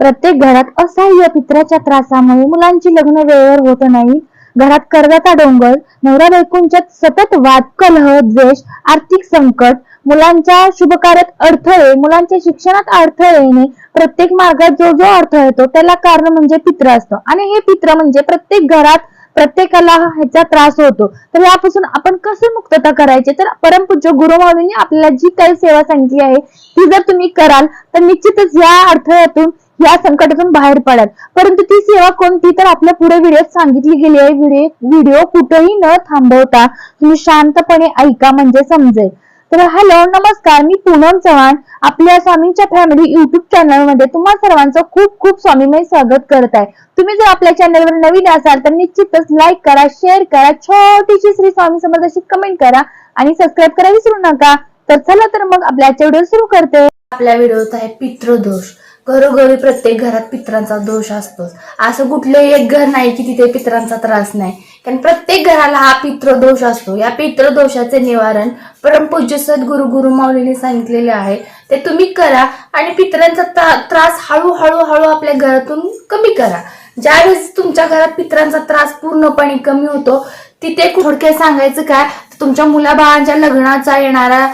प्रत्येक घरात असह्य पित्राच्या त्रासामुळे मुलांची लग्न वेळेवर होत नाही. घरात कर्जाचा डोंगर नवरा बायकोंच्यात सतत वाद कलह द्वेष आर्थिक संकट मुलांच्या शुभकार्यात अडथळे मुलांच्या शिक्षणात अडथळे येणे प्रत्येक मार्गात जो जो अडथळा येतो त्याला कारण म्हणजे पित्र असतं. आणि हे पित्र म्हणजे प्रत्येक घरात प्रत्येकाला ह्याचा त्रास होतो. तर यापासून आपण कसे मुक्तता करायची? तर परमपूज्य गुरुमाऊलींनी आपल्याला जी काही सेवा सांगितली आहे ती जर तुम्ही कराल तर निश्चितच या अडथळ्यातून या संकटातून बाहेर पडाल. परंतु ती सेवा कोणती तर आपल्या पुढे व्हिडिओत सांगितली गेली आहे. व्हिडिओ कुठेही न थांबवता तुम्ही शांतपणे ऐका म्हणजे समजेल. तर हॅलो नमस्कार. मी पूनम चव्हाण. आपल्या स्वामींच्या फॅमिली युट्यूब चॅनलमध्ये तुम्हा सर्वांचं खूप खूप स्वामीमय स्वागत करत आहे. तुम्ही जर आपल्या चॅनलवर नवीन असाल तर निश्चितच लाईक करा शेअर करा छोटीशी श्री स्वामी समजाशी कमेंट करा आणि सबस्क्राईब करा विसरू नका. तर चला तर मग आपल्या व्हिडिओ सुरू करते. आपल्या व्हिडिओत आहे पितृदोष. घरोघरी प्रत्येक घरात पित्रांचा दोष असतोच. असं कुठलंही एक घर नाही की तिथे पित्रांचा त्रास नाही. कारण प्रत्येक घराला हा पितृदोष असतो. या पितृदोषाचे निवारण परमपूज्य सद्गुरु गुरु माऊलीने सांगितलेले आहे. ते तुम्ही करा आणि पित्रांचा त्रास हळूहळू हळू आपल्या घरातून कमी करा. ज्यावेळेस तुमच्या घरात पित्रांचा त्रास पूर्णपणे कमी होतो तिथे थोडक्यात सांगायचं काय? तुमच्या मुलाबाळांच्या लग्नाचा येणारा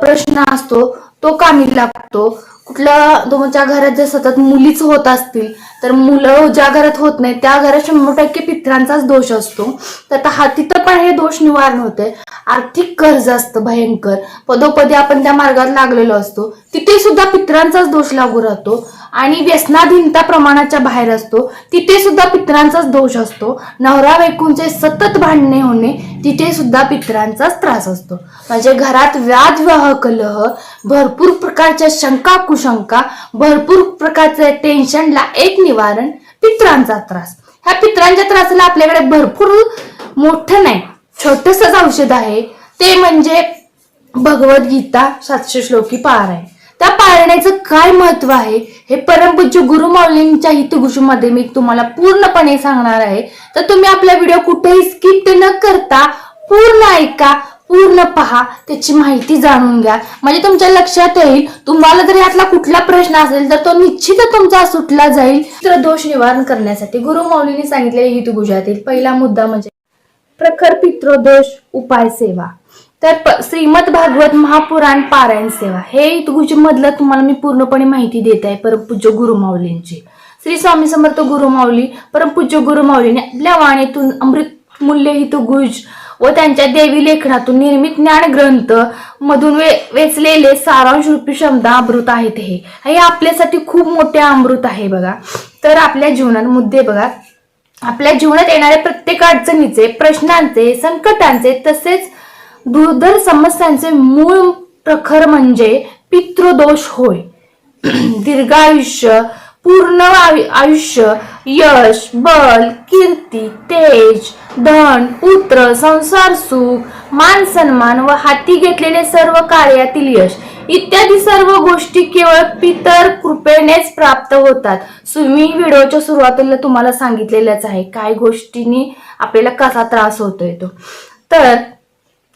प्रश्न असतो. तो कामी लागतो. कुठल्या तुमच्या घरात जर सतत मुलीच होत असतील तर मुलं ज्या घरात होत नाही त्या घरात शंभर टक्के पित्रांचाच दोष असतो. तर हा तिथं पण हे दोष निवारण होते आर्थिक कर्ज असतं भयंकर. पदोपदी आपण त्या मार्गात लागलेलो असतो. तिथे सुद्धा पित्रांचाच दोष लागू राहतो. आणि व्यसनाधीनता प्रमाणाच्या बाहेर असतो तिथे सुद्धा पित्रांचाच दोष असतो. नवरा बायकोंचे सतत भांडणे होणे तिथे सुद्धा पित्रांचाच त्रास असतो. म्हणजे घरात व्याजवाह कलह भरपूर प्रकारच्या शंका कुशंका भरपूर प्रकारच्या टेन्शनला एक निवारण पित्रांचा त्रास. ह्या पित्रांच्या त्रासाला आपल्याकडे भरपूर मोठं नाही छोटसच औषध आहे. ते म्हणजे भगवद्गीता सातशे श्लोकी पार आहे त्या पाळण्याचं काय महत्त्व आहे? हे परमपूज्य गुरुमाऊलींच्या हितगुशीमध्ये मी तुम्हाला पूर्णपणे सांगणार आहे. तर तुम्ही आपला व्हिडिओ कुठेही स्किप न करता पूर्ण ऐका पूर्ण पहा त्याची माहिती जाणून घ्या. म्हणजे तुमच्या लक्षात येईल तुम्हाला जर यातला कुठला प्रश्न असेल तर तो निश्चित तुमचा सुटला जाईल. तर दोष निवारण करण्यासाठी गुरुमाऊलींनी सांगितलेले हितगुजातील पहिला मुद्दा म्हणजे प्रखर पित्रोदोष उपाय सेवा. तर प- श्रीमद भागवत महापुराण पारायण सेवा. हे मधलं तुम्हाला मी पूर्णपणे माहिती देत आहे परमपूज्य गुरुमाऊलींची श्री स्वामी समर्थ गुरुमाऊली परमपूज्य गुरुमाऊलीने आपल्या वाणीतून अमृत मूल्य हितगुज व त्यांच्या देवी लेखनातून निर्मित ज्ञान ग्रंथ मधून वे वेचलेले सारांश रूपी क्षमता अमृत आहेत हे. हे आपल्यासाठी खूप मोठे अमृत आहे बघा. तर आपल्या जीवनात मुद्दे बघा. आपल्या जीवनात येणाऱ्या प्रत्येक अडचणीचे प्रश्नांचे संकटांचे तसेच दुर्धर समस्यांचे मूळ प्रखर म्हणजे पितृदोष होय. दीर्घायुष्य पूर्ण आयुष्य यश बल कीर्ती तेज धन पुत्र संसार सुख मान सन्मान व हाती घेतलेले सर्व कार्यातील यश. इत्यादी सर्व गोष्टी केवळ पितर कृपेनेच प्राप्त होतात. मी व्हिडिओच्या सुरुवातीला तुम्हाला सांगितलेलंच आहे. काय गोष्टींनी आपल्याला कसा त्रास होतोय तो. तर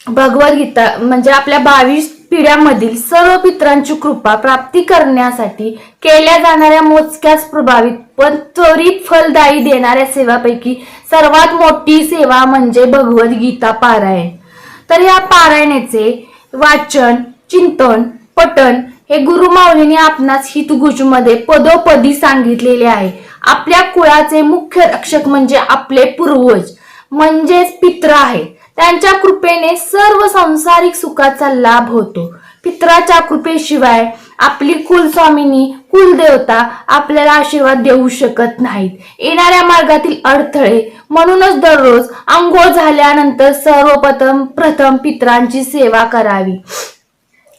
भगवद्गीता म्हणजे आपल्या बावीस पिढ्यामधील सर्व पित्रांची कृपा प्राप्ती करण्यासाठी केल्या जाणाऱ्या मोजक्याच प्रभावित पण त्वरित फलदायी देणाऱ्या सेवापैकी सर्वात मोठी सेवा म्हणजे भगवद्गीता पारायण. तर या पारायणाचे वाचन चिंतन पठण हे गुरुमाऊलीने आपणास हितगुजमध्ये पदोपदी सांगितलेले आहे. आपल्या कुळाचे मुख्य रक्षक म्हणजे आपले पूर्वज म्हणजेच पित्र आहे. त्यांच्या कृपेने सर्व सांसारिक सुखाचा लाभ होतो. पित्राच्या कृपेशिवाय आपली कुलस्वामिनी कुलदेवता आपल्याला आशीर्वाद देऊ शकत नाहीत. येणाऱ्या मार्गातील अडथळे म्हणूनच दररोज आंघोळ झाल्यानंतर सर्वप्रथम प्रथम पित्रांची सेवा करावी.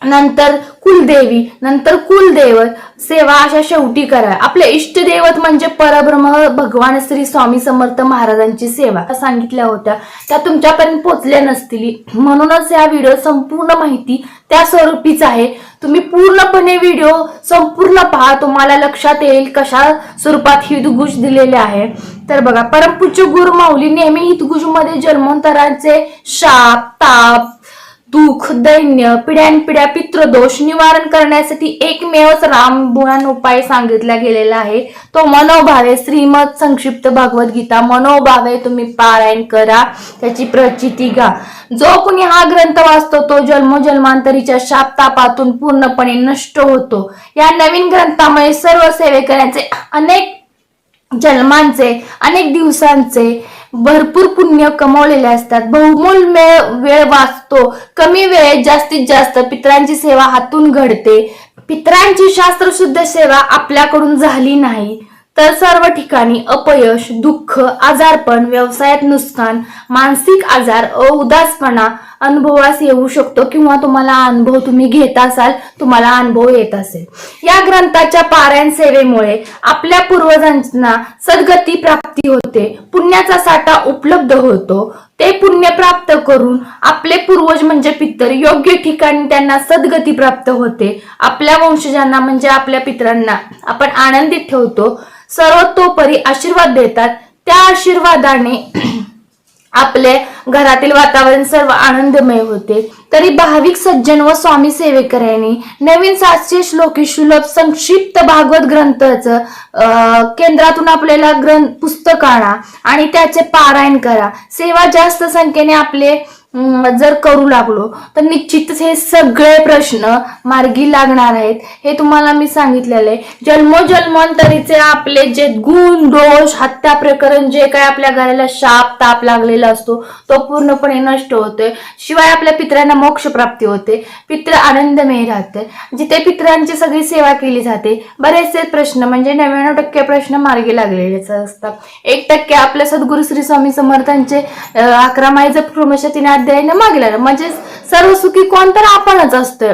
नंतर कुलदेवी नंतर कुलदैवत सेवा अशा शेवटी करा आपले इष्टदैवत म्हणजे परब्रह्म भगवान श्री स्वामी समर्थ महाराजांची सेवा. सांगितल्या होत्या. त्या तुमच्यापर्यंत पोचल्या नसतील. म्हणूनच या व्हिडिओ संपूर्ण माहिती त्या स्वरूपीच आहे. तुम्ही पूर्णपणे व्हिडिओ संपूर्ण पहा. तुम्हाला लक्षात येईल कशा स्वरूपात हितगुज दिलेले आहे. तर बघा परमपूज्य गुरु माऊली नेहमी हितगुजमध्ये जन्मोंतरांचे शाप ताप दुःख दैन्य पिढ्यानपिढ्या पितृदोष निवारण करण्यासाठी एकमेवच रामबुणान उपाय सांगितला गेलेला आहे. तो मनोभावे श्रीमद संक्षिप्त भगवद्गीता मनोभावे तुम्ही पारायण करा त्याची प्रचिती घ्या. जो कुणी हा ग्रंथ वाचतो तो जन्मोजन्मांतरीच्या शापतापातून पूर्णपणे नष्ट होतो. या नवीन ग्रंथामुळे सर्व सेवेकऱ्यांचे अनेक जन्मांचे अनेक दिवसांचे भरपूर पुण्य कमवलेले असतात. बहुमोल वेळ वेळ वाचतो. कमी वेळेत जास्तीत जास्त पितरांची सेवा हातून घडते. पितरांची शास्त्रशुद्ध सेवा आपल्याकडून झाली नाही. तर सर्व ठिकाणी अपयश दुःख आजारपण व्यवसायात नुकसान मानसिक आजार उदासपणा अनुभवास येऊ शकतो किंवा तुम्हाला अनुभव तुम्ही घेत असाल तुम्हाला अनुभव येत असेल. या ग्रंथाच्या पारायण सेवेमुळे आपल्या पूर्वजांना सद्गती प्राप्ती होते पुण्याचा साठा उपलब्ध होतो. ते पुण्य प्राप्त करून आपले पूर्वज म्हणजे पितर योग्य ठिकाणी त्यांना सद्गती प्राप्त होते. आपल्या वंशजांना म्हणजे आपल्या पितरांना आपण आनंदित ठेवतो. सर्वतोपरी आशीर्वाद देतात. त्या आशीर्वादाने आपले घरातील वातावरण सर्व आनंदमय होते. तरी भाविक सज्जन व स्वामी सेवेकऱ्यांनी नवीन सातशे श्लोकी सुलभ संक्षिप्त भागवत ग्रंथच केंद्रातून आपल्याला ग्रंथ पुस्तक आणा आणि त्याचे पारायण करा. सेवा जास्त संख्येने आपले जर करू लागलो तर निश्चितच हे सगळे प्रश्न मार्गी लागणार आहेत. हे तुम्हाला मी सांगितलेलं. आहे जन्मोजन्मांतरीचे आपले जे गुण दोष हत्या प्रकरण जे काय आपल्या घराला शाप ताप लागलेला असतो तो पूर्णपणे नष्ट होतोय. शिवाय आपल्या पित्रांना मोक्ष प्राप्ती होते. पित्र आनंदमय राहते. जिथे पित्रांची सगळी सेवा केली जाते बरेचसे प्रश्न म्हणजे नव्याण्णव टक्के प्रश्न मार्गी लागलेलेच असतात. एक टक्के आपल्या सद्गुरु श्री स्वामी समर्थांचे अकरा माई जप क्रमशः तिने अध्यायाने मागलेलं. म्हणजे सर्व सुखी कोण तर आपणच असतोय.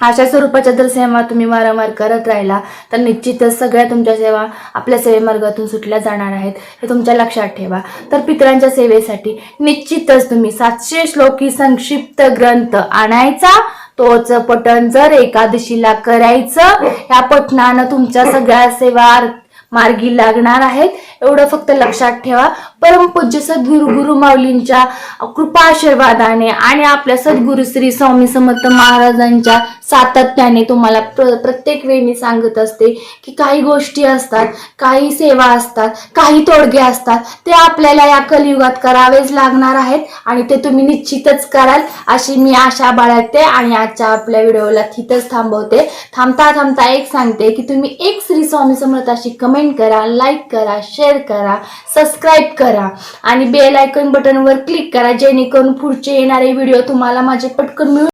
अशा स्वरूपाच्या जर सेवा तुम्ही वारंवार करत राहिला तर निश्चितच सगळ्या तुमच्या सेवा आपल्या सेवेमार्गातून सुटल्या जाणार आहेत हे तुमच्या लक्षात ठेवा. तर पितरांच्या सेवेसाठी निश्चितच तुम्ही सातशे श्लोकी संक्षिप्त ग्रंथ आणायचा तोच पठण जर एकादशीला करायचं या पठणानं तुमच्या सगळ्या सेवा मार्गी लागणार आहेत. एवढं फक्त लक्षात ठेवा. परमपूज्य सद्गुरु गुरु माऊलींच्या कृपा आशीर्वादाने आणि आपल्या सद्गुरु श्री स्वामी समर्थ महाराजांच्या सातत्याने तुम्हाला प्र प्रत्येक वेळी मी सांगत असते की काही गोष्टी असतात काही सेवा असतात काही तोडगे असतात ते आपल्याला या कलियुगात करावेच लागणार आहेत आणि ते तुम्ही निश्चितच कराल अशी मी आशा बाळगते आणि आजच्या आपल्या व्हिडिओला तिथंच थांबवते. थांबता थांबता एक सांगते की तुम्ही एक श्री स्वामी समर्थ अशी कमेंट करा लाईक करा शेअर करा सबस्क्राईब करा. आणि बेल आयकॉन बटनवर क्लिक करा जेणेकरून पुढचे येणारे व्हिडिओ तुम्हाला माझे पटकन मिळू